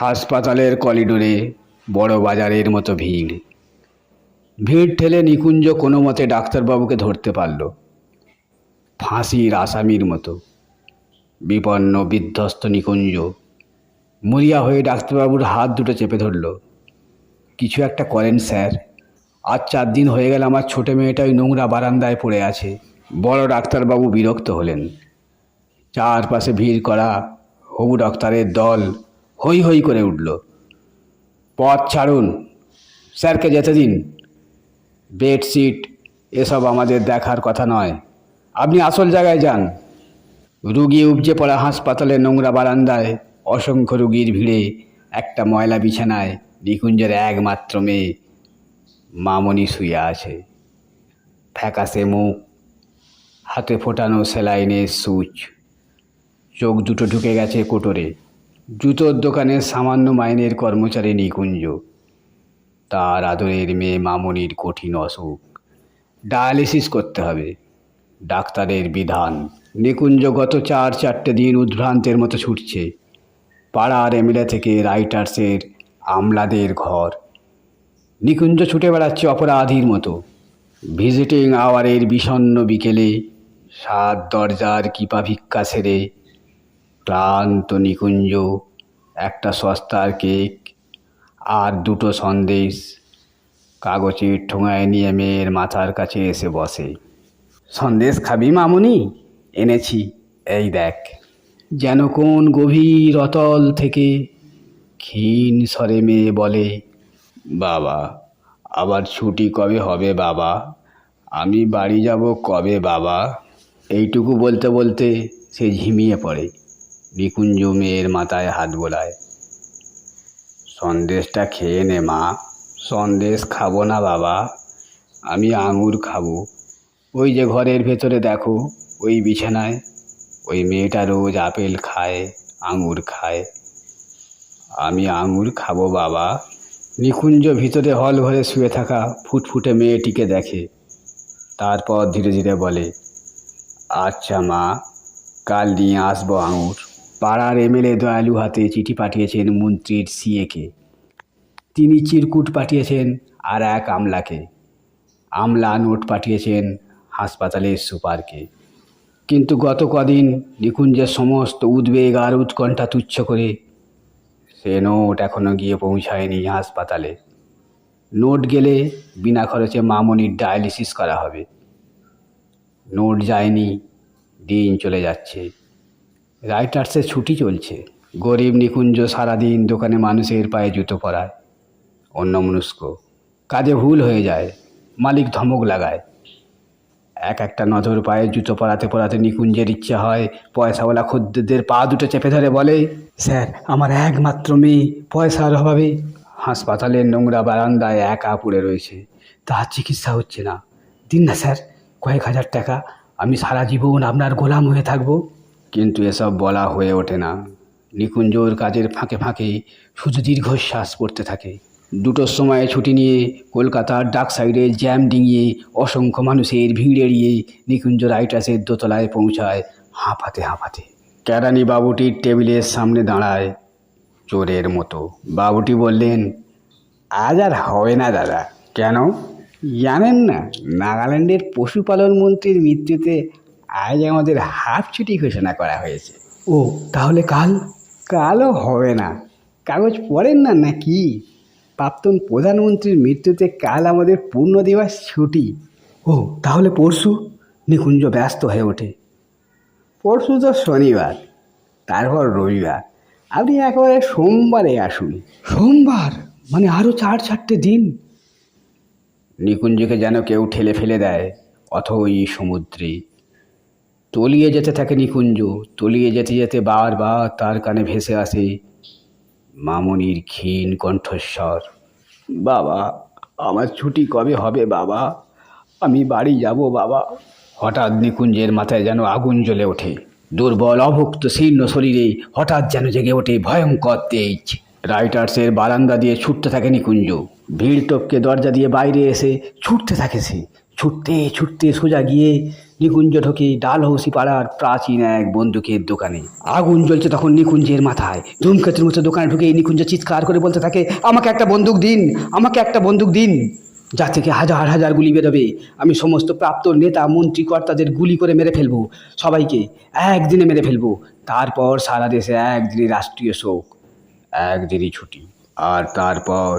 হাসপাতালের করিডোরে বড় বাজারের মতো ভিড়। ভিড় ঠেলে নিকুঞ্জ কোনো মতে ডাক্তারবাবুকে ধরতে পারল। ফাঁসির আসামির মতো। বিপন্ন, বিধ্বস্ত নিকুঞ্জ মরিয়া হয়ে ডাক্তারবাবুর হাত দুটো চেপে ধরল। কিছু একটা করেন স্যার। আজ চার দিন হয়ে গেল আমার ছোটো মেয়েটা ওই নোংরা বারান্দায় পড়ে আছে। বড় ডাক্তারবাবু বিরক্ত হলেন। চারপাশে ভিড় করা হবু ডাক্তারের দল হই হই করে উঠল। পথ ছাড়ুন, স্যারকে যেতে দিন বেডশিট, এসব আমাদের দেখার কথা নয়। আপনি আসল জায়গায় যান। রুগী উপজে পড়া হাসপাতালে নোংরা বারান্দায়, অসংখ্য রুগীর ভিড়ে, একটা ময়লা বিছানায়, নিকুঞ্জের একমাত্র মেয়ে মামনি শুয়ে আছে। ফ্যাকাসে মুখ, হাতে ফোটানো সেলাইনের সুচ। চোখ দুটো ঢুকে গেছে কোটরে। জুতোর দোকানের সামান্য মাইনের কর্মচারী নিকুঞ্জ। তার আদরের মেয়ে মামনির কঠিন অসুখ। ডায়ালিসিস করতে হবে। ডাক্তারের বিধান, নিকুঞ্জ গত চার চারটে দিন উদ্ভ্রান্তের মতো ছুটছে। পাড়ার এমএলএ থেকে রাইটার্সের আমলাদের ঘর। নিকুঞ্জ ছুটে বেড়াচ্ছে অপরাধীর মতো। ভিজিটিং আওয়ারের বিষণ্ণ বিকেলে সাত দরজার কিপা ভিক্ষা সেরে ক্লান্ত নিকুঞ্জ, একটা সস্তার কেক আর দুটো সন্দেশ। কাগজের ঠোঙায় নিয়ে মেয়ের মাথার কাছে এসে বসে। সন্দেশ খাবি মামুনি? এনেছি। এই দেখ। যেন কোন গভীর অতল থেকে ক্ষীণ স্বরে মেয়ে বলে, বাবা, আবার ছুটি কবে হবে বাবা? আমি বাড়ি যাব কবে বাবা? এইটুকু বলতে বলতে সে ঝিমিয়ে পড়ে। নিকুঞ্জ মেয়ের মাথায় হাত বোলায়। সন্দেশটা খেয়ে নে, মা। সন্দেশ খাব না, বাবা। আমি আঙুর খাব। ওই যে ঘরের ভেতরে দেখো, ওই বিছানায়। ওই মেয়েটা রোজ আপেল খায়, আঙুর খায়। আমি আঙুর খাব, বাবা। নিকুঞ্জ ভিতরে হল ঘরে শুয়ে থাকা ফুটফুটে মেয়েটিকে দেখে। তারপর ধীরে ধীরে বলে আচ্ছা মা, কাল নিয়ে আসব আঙুর। পাড়ার এমএলএ দয়ালু হাতে চিঠি পাঠিয়েছেন মন্ত্রীর সিএকে। তিনি চিরকুট পাঠিয়েছেন আর এক আমলাকে। আমলা নোট পাঠিয়েছেন হাসপাতালের সুপারকে। কিন্তু গত কদিন নিকুঞ্জের সমস্ত উদ্বেগ আর উৎকণ্ঠা তুচ্ছ করে, সে নোট এখনও গিয়ে পৌঁছায়নি হাসপাতালে। নোট গেলে বিনা খরচে মামনির ডায়ালিসিস করা হবে। নোট যায়নি, দিন চলে যাচ্ছে। রাইটার্সের ছুটি চলছে। গরিব নিকুঞ্জ সারাদিন দোকানে মানুষের পায়ে জুতো পরায়। অন্যমনস্ক। কাজে ভুল হয়ে যায়। মালিক ধমক লাগায়। এক একটা নজর পায়ে জুতো পরাতে পরাতে নিকুঞ্জের ইচ্ছে হয়। পয়সাওয়ালা খদ্দেরদের পা দুটো চেপে ধরে বলে, স্যার, আমার একমাত্র মেয়ে। পয়সার অভাবে হাসপাতালের নোংরা বারান্দায় একা পড়ে রয়েছে। তার চিকিৎসা হচ্ছে না। দিন না, স্যার। কয়েক হাজার টাকা। আমি সারা জীবন আপনার গোলাম হয়ে থাকব। কিন্তু এসব বলা হয়ে ওঠে না। নিকুঞ্জর কাজের ফাঁকে ফাঁকে শুধু দীর্ঘশ্বাস পড়তে থাকে। দুটোর সময় ছুটি নিয়ে কলকাতার ডাক সাইডে জ্যাম ডিঙিয়ে অসংখ্য মানুষের ভিড় এড়িয়ে নিকুঞ্জ রাইটাসের দোতলায় পৌঁছায় হাঁপাতে হাঁপাতে। কেরানি বাবুটির টেবিলের সামনে দাঁড়ায় চোরের মতো। বাবুটি বললেন, আজ আর হবে না দাদা। কেন? জানেন না, নাগাল্যান্ডের পশুপালন মন্ত্রীর মৃত্যুতে আজ আমাদের হাফ ছুটি ঘোষণা করা হয়েছে। ও তাহলে কাল? কালও হবে না। কাগজ পড়েন না নাকি? প্রাক্তন প্রধানমন্ত্রীর মৃত্যুতে কাল আমাদের পূর্ণ দিবস ছুটি। ও তাহলে পরশু? নিকুঞ্জ ব্যস্ত হয়ে ওঠে। পরশু তো শনিবার তারপর রবিবার। আপনি একেবারে সোমবারে আসুন। সোমবার? মানে আরও চার চারটে দিন? নিকুঞ্জকে যেন কেউ ঠেলে ফেলে দেয় অথই সমুদ্রে। তলিয়ে যেতে থাকে নিকুঞ্জ তলিয়ে যেতে যেতে বারবার তার কানে ভেসে আসে মামনির ক্ষীণ কণ্ঠস্বর। বাবা, আমার ছুটি কবে হবে বাবা? আমি বাড়ি যাব বাবা। হঠাৎ নিকুঞ্জের মাথায় যেন আগুন জ্বলে ওঠে। দুর্বল অভুক্ত শীর্ণ শরীরে হঠাৎ যেন জেগে ওঠে ভয়ঙ্কর তেজ। রাইটার্সের বারান্দা দিয়ে ছুটতে থাকে নিকুঞ্জ। ভিড় টপকে দরজা দিয়ে বাইরে এসে ছুটতে থাকে সে। ছুটতে ছুটতে সোজা গিয়ে নিকুঞ্জ ঢোকে ডালহৌসি পাড়ার প্রাচীন এক বন্দুকের দোকানে। আগুন জ্বলছে তখন নিকুঞ্জের মাথায়। ধূমকেতুর মতো দোকানে ঢুকে নিকুঞ্জ চিৎকার করে বলতে থাকে, আমাকে একটা বন্দুক দিন, আমাকে একটা বন্দুক দিন। যা থেকে হাজার হাজার গুলি বেরোবে। আমি সমস্ত প্রাপ্ত নেতা, মন্ত্রী, কর্তাদের গুলি করে মেরে ফেলব। সবাইকে একদিনে মেরে ফেলব। তারপর সারা দেশে একদিনই রাষ্ট্রীয় শোক, একদিনই ছুটি। আর তারপর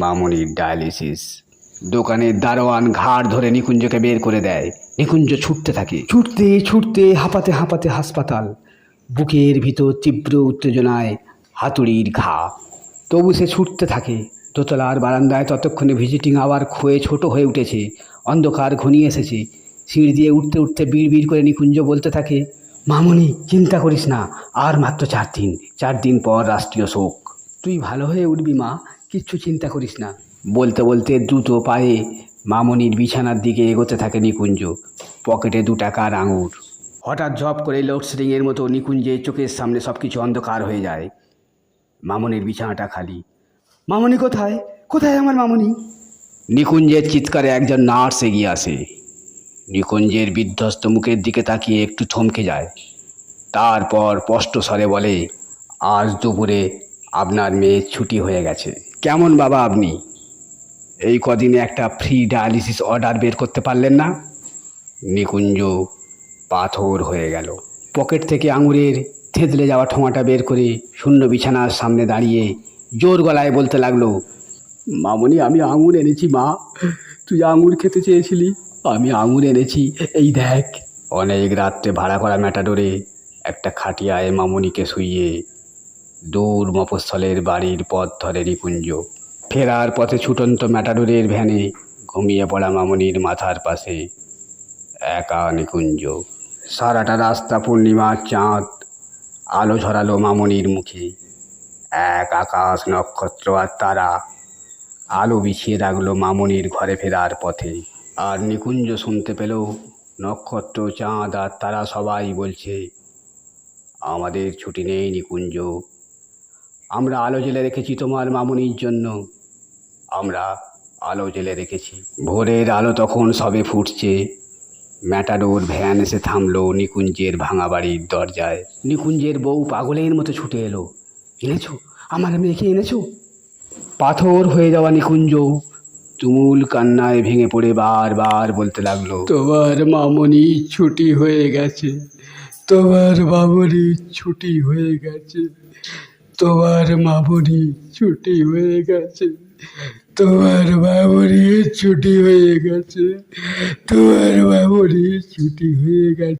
মামনির ডায়ালিসিস। দোকানের দারোয়ান ঘাড় ধরে নিকুঞ্জকে বের করে দেয়। নিকুঞ্জ ছুটতে থাকে। ছুটতে ছুটতে, হাঁপাতে হাঁপাতে হাসপাতাল। বুকের ভিতর তীব্র উত্তেজনায় হাতুড়ির ঘা। তবু সে ছুটতে থাকে। দোতলার বারান্দায় ততক্ষণে ভিজিটিং আওয়ার ক্ষয়ে ছোট হয়ে উঠেছে। অন্ধকার ঘনিয়ে এসেছে। সিঁড়ি দিয়ে উঠতে উঠতে বিড় বিড় করে নিকুঞ্জ বলতে থাকে, মামনি, চিন্তা করিস না। আর মাত্র চার দিন। চার দিন পর রাষ্ট্রীয় শোক। তুই ভালো হয়ে উঠবি মা। কিচ্ছু চিন্তা করিস না। বলতে বলতে দ্রুত পায়ে মামনির বিছানার দিকে এগোতে থাকে নিকুঞ্জ। পকেটে দু টাকার আঙুর। হঠাৎ ঝপ করে লোডশেডিংয়ের মতো নিকুঞ্জের চোখের সামনে সব কিছু অন্ধকার হয়ে যায়। মামনির বিছানাটা খালি। মামনি কোথায়? কোথায় আমার মামনি? নিকুঞ্জের চিৎকারে একজন নার্স এগিয়ে আসে। নিকুঞ্জের বিধ্বস্ত মুখের দিকে তাকিয়ে একটু থমকে যায়। তারপর স্পষ্ট স্বরে বলে, আজ দুপুরে আপনার মেয়ের ছুটি হয়ে গেছে। কেমন বাবা আপনি? এই কদিনে একটা ফ্রি ডায়ালিসিস অর্ডার বের করতে পারলেন না। নিকুঞ্জ পাথর হয়ে গেল। পকেট থেকে আঙুরের থেতলে যাওয়া ঠোঙাটা বের করে শূন্য বিছানার সামনে দাঁড়িয়ে জোর গলায় বলতে লাগল, মামনি, আমি আঙুর এনেছি, মা। তুই আঙুর খেতে চেয়েছিলি, আমি আঙুর এনেছি। এই দেখ। অনেক রাত্রে ভাড়া করা ম্যাটাডোরে একটা খাটিয়ায় মামনিকে শুইয়ে দূর মফস্বলের বাড়ির পথ ধরে নিকুঞ্জ। ফেরার পথে ছুটন্ত ম্যাটাডোরের ভ্যানে ঘুমিয়ে পড়া মামনির মাথার পাশে একা নিকুঞ্জ। সারাটা রাস্তা পূর্ণিমার চাঁদ, আলো ঝরালো মামনির মুখে। এক আকাশ নক্ষত্র আর তারা আলো বিছিয়ে রাখল মামনির ঘরে ফেরার পথে। আর নিকুঞ্জ শুনতে পেল নক্ষত্র, চাঁদ আর তারা সবাই বলছে, আমাদের ছুটি নেই নিকুঞ্জ। আমরা আলো জেলে রেখেছি তোমার মামনির জন্য। আমরা আলো জেলে রেখেছি। ভোরের আলো তখন সবে ফুটছে। ম্যাটাডোর ভ্যান এসে থামলো নিকুঞ্জের ভাঙা বাড়ির দরজায়। নিকুঞ্জের বউ পাগলের মতো ছুটে এলো। এনেছো? আমার মেয়েকে এনেছো? পাথর হয়ে যাওয়া নিকুঞ্জ। তুমুল কান্নায় ভেঙে পড়ে বারবার বলতে লাগল। তোমার মামনি ছুটি হয়ে গেছে। তোমার মামনি ছুটি হয়ে গেছে। তোমার মামনি ছুটি হয়ে গেছে। তোমার মামনি ছুটি হয়ে গেছে। তোমার বাবুরই ছুটি হয়ে গেছে।